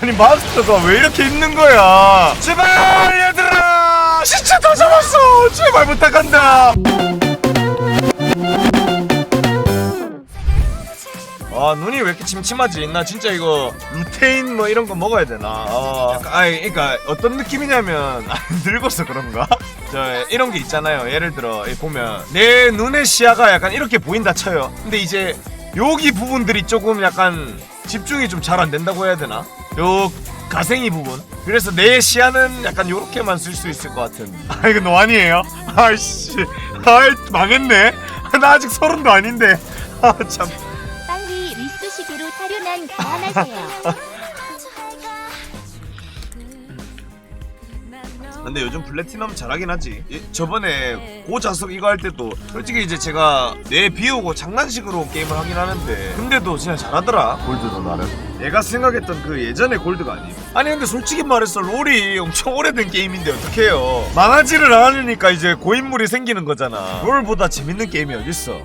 아니 마스터가 왜 이렇게 있는 거야 제발 얘들아 시체 다 잡았어 제발 부탁한다 아 눈이 왜 이렇게 침침하지? 나 진짜 이거 루테인 뭐 이런 거 먹어야 되나? 아, 약간, 아니 그러니까 어떤 느낌이냐면 아, 늙어서 그런가? 저 이런 게 있잖아요. 예를 들어 이 보면 내 눈의 시야가 약간 이렇게 보인다 쳐요. 근데 이제 여기 부분들이 조금 약간 집중이 좀 잘 안 된다고 해야 되나? 요 가생이 부분. 그래서 내 시야는 약간 요렇게만 쓸 수 있을 것 같은. 아 이거 노안이에요? 아이씨, 아이 망했네. 나 아직 서른도 아닌데. 아 참. 빨리 리스시기로 타륜한 그만하세요. 근데 요즘 플래티넘 잘하긴 하지. 이- 저번에 고자석 이거 할 때도 솔직히 이제 제가 내 비우고 장난식으로 게임을 하긴 하는데 근데도 진짜 잘하더라. 골드도 나름. 내가 생각했던 그 예전의 골드가 아니. 아니 근데 솔직히 말해서 롤이 엄청 오래된 게임인데 어떡해요. 망하지를 않으니까 이제 고인물이 생기는 거잖아. 롤보다 재밌는 게임이 어딨어.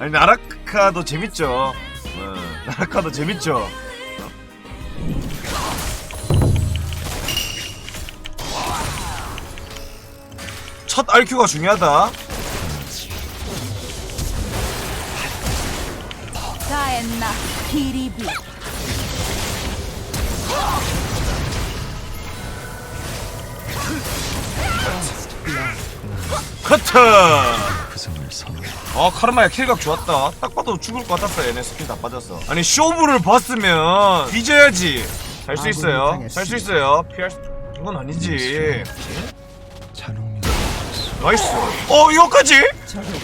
아니 나라카도 재밌죠. 어, 나라카도 재밌죠. 첫 RQ가 중요하다. 가엔나 비리비. 커트! 어 카르마야 킬각 좋았다. 딱 봐도 죽을 것 같았어 얘네 스킬 다 빠졌어. 아니 쇼부를 봤으면 뒤져야지. 살수 있어요. 살수 있어요. 피할 수 이건 아니지. 자농민 나이스. 어 이거까지?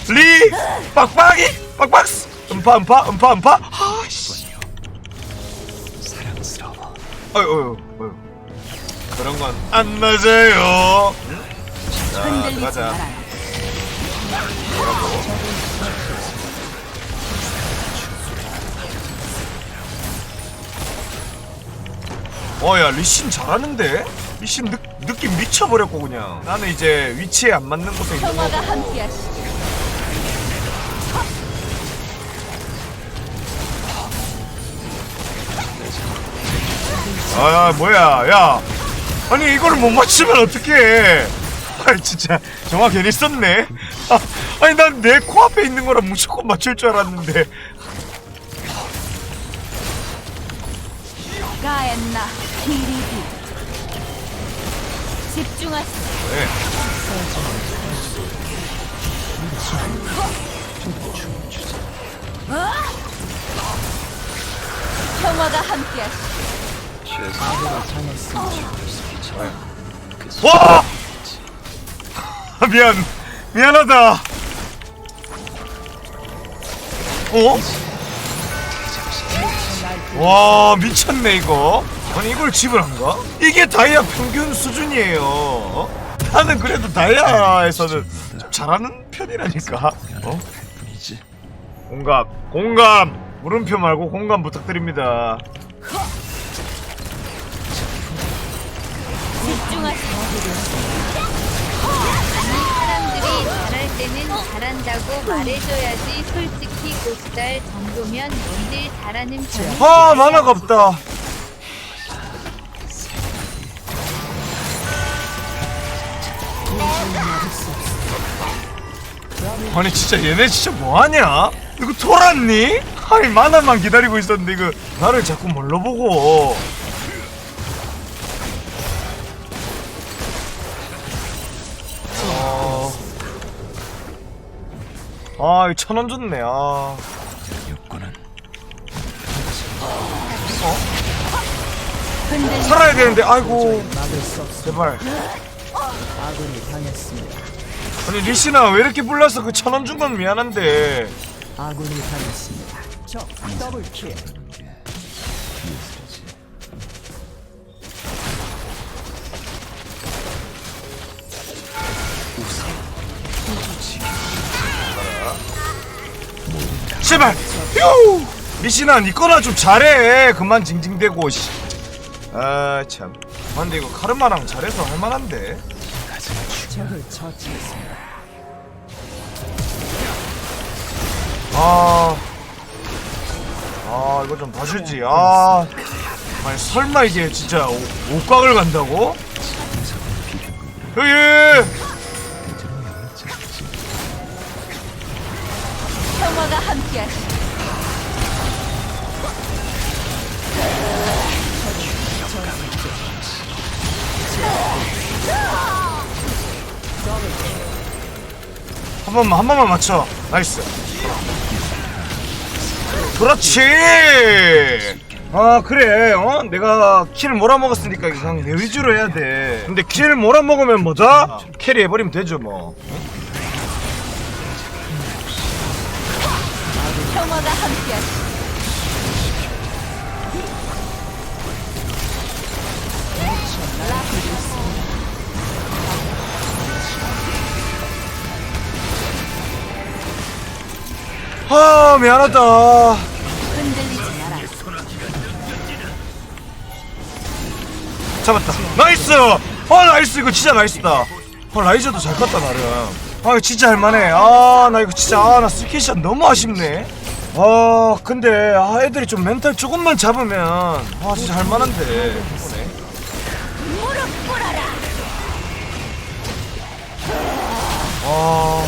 리 빡빡이 빡빡스 음파 음파 음파 음파. 아씨. 사랑스러워. 어휴 어휴 어휴. 그런 건 안 맞아요. 자 가자. 말아요. 어야 리신 잘하는데? 리신 느, 느낌 미쳐버렸고 그냥. 나는 이제 위치에 안 맞는 곳에 있는 평화가 거고. 함께하시길. 아 뭐야 야. 아니 이거를 못 맞추면 어떡해. 아니 진짜. 정화 괜히 썼네. 아, 아니 난 내 코앞에 있는 거라 무조건 맞출 줄 알았는데. 가엔나 비리비 와! 아, 미안. 미안하다. 어? 와 미쳤네 이거 아니 이걸 집을 안 가? 이게 다이아 평균 수준이에요 어? 나는 그래도 다이아에서는 좀 잘하는 편이라니까 어? 뿐이지. 공감 공감 물음표 말고 공감 부탁드립니다 집중하세요. 사람들이 잘할 때는 잘한다고 말해줘야지 솔직히 고스달 정도면 넌들 잘하는 편이 아 만화가 없다 아니 진짜 얘네 진짜 뭐하냐? 이거 돌았니? 아니 만화만 기다리고 있었는데 이거 나를 자꾸 뭘로 보고 아, 이 천원 줬네, 아. 흔들리 살아야 되는데, 아이고. 제발. 아군이 당했습니다. 아니, 리시나 왜 이렇게 불러서 그 천 원 준 건 미안한데. 아군이 당했습니다. 적 더블 킬. 제발! 휴! 리시나, 니 거나 좀 잘해. 그만 징징대고, 씨. 아, 참. 아, 근데 이거 카르마랑 잘해서 할만한데. 적을 처치했습니다. 아. 아, 이거 좀 봐주지. 아. 아니 설마 이게 진짜 오- 옥각을 간다고? 여기 평화가 함께하시. 한 번만 한 번만 맞춰. 나이스. 그렇지! 아 그래. 어? 내가 킬을 몰아먹었으니까 그냥 내 위주로 해야 돼. 근데 킬을 몰아먹으면 뭐다 캐리 해버리면 되죠 뭐. 평화가 함께하시. 아 미안하다. 잡았다. 나이스! 아 나이스. 이거 진짜 나이스다. 아 라이저도 잘 컸다 나름. 아 진짜 할만해. 아 나 이거 진짜 아나 스키샷 너무 아쉽네. 아 근데 아 애들이 좀 멘탈 조금만 잡으면 아 진짜 할만한데. 아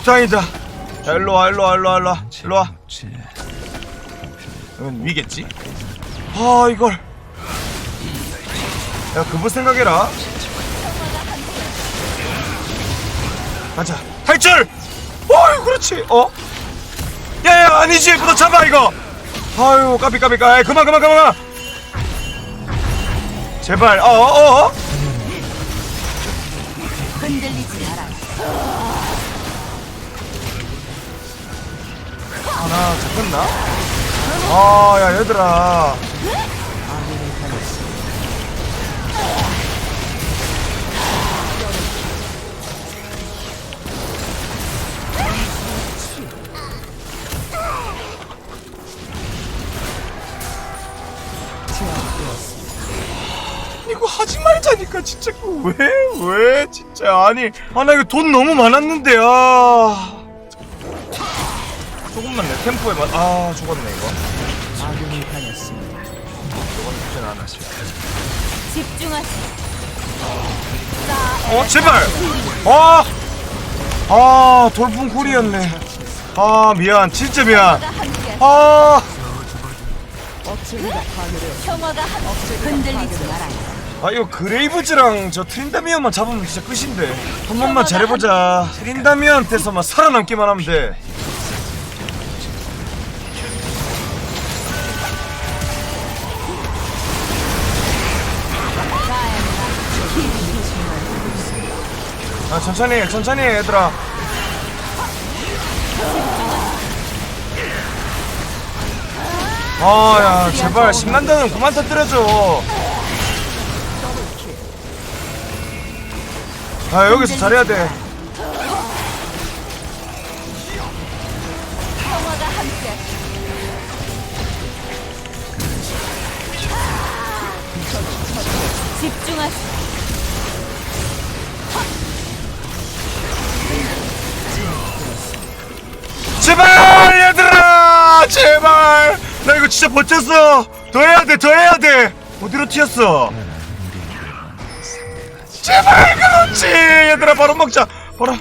오, 다행이다. 자, 일로 와, 일로 와, 일로 와, 일로 와. 일로 와. 제 이건 위겠지? 아, 이걸. 야, 그분 생각해라. 가자. 탈출! 어이, 그렇지. 어? 야, 야, 아니지. 부터 잡아, 이거. 아유, 까비, 까비, 까비. 그만, 그만, 그만. 제발, 어, 어, 어? 하나 잡혔나? 아, 야, 얘들아. 이거 하지 말자니까 진짜 왜 왜 진짜 아니 아 나 이거 돈 너무 많았는데 아 조금만 내 템포에 맞... 아 죽었네 이거 아군이 당했습니다. 저건 쉽진 않아 집중하시. 어 제발 아! 아 돌풍 쿨이었네 아 미안 진짜 미안 평화가. 아, 억제기가 파괴되었습니다. 평화가 함. 흔들리지 마라. 아 이거 그레이브즈랑 저 트린다미언만 잡으면 진짜 끝인데 한 번만 잘해보자 트린다미언한테서만 살아남기만 하면 돼 아 천천히 해, 천천히 해, 얘들아. 아 야 제발 신난다는 그만 터뜨려줘. 아 여기서 잘해야 돼. 제 제발! 나 이거 진짜 버텼어 더 해야 돼더 해야 돼. 어디로 튀었어? 제발 그렇지! 얘들아 바로 먹자. 바로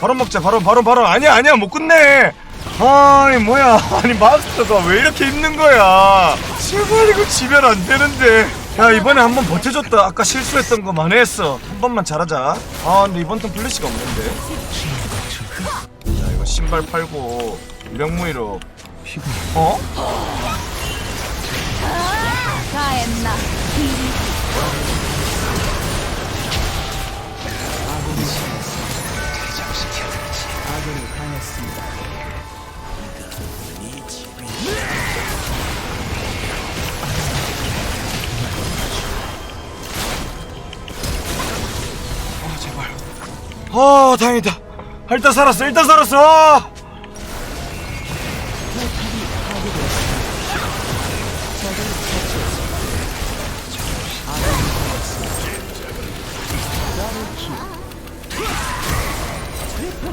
바로 먹자. 바로 바로 바로. 아니야 아니야. 못 끝내. 아니 뭐야. 아니 마스터가 왜 이렇게 힘든 거야? 제발 이거 지면 안 되는데. 야 이번에 한 번 버텨줬다. 아까 실수했던 거 만회했어. 한 번만 잘하자. 아 근데 이번 턴 플래시가 없는데. 야 이거 신발 팔고 유령무이로 피부 어? 가엔나 아군이 당했습니다. 어 다행이다 일단 살았어 일단 살았어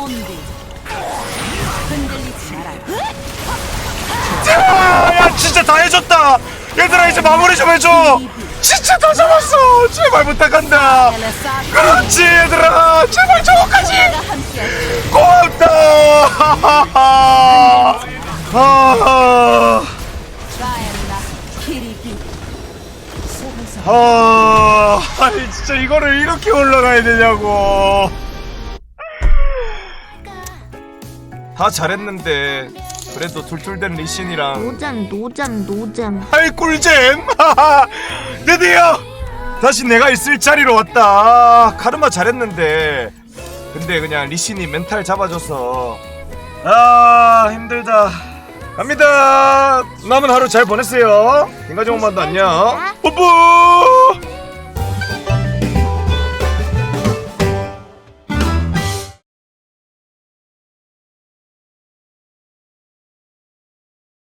온디 흔들리지 마라 아, 야 진짜 다 해줬다. 얘들아 이제 마무리 좀 해줘. 진짜 다 잡았어. 제발 부탁한다. 그렇지 얘들아. 제발 저거까지. 고맙다. 아, 아, 진짜 이거를 이렇게 올라가야 되냐고 다 잘했는데 그래도 툴툴된 리신이랑 노잼 노잼 노잼. 아이 꿀잼? 드디어 다시 내가 있을 자리로 왔다. 아, 카르마 잘했는데 근데 그냥 리신이 멘탈 잡아줘서 아 힘들다. 갑니다. 남은 하루 잘 보냈어요. 인가정 엄마도 안녕. 뽀뽀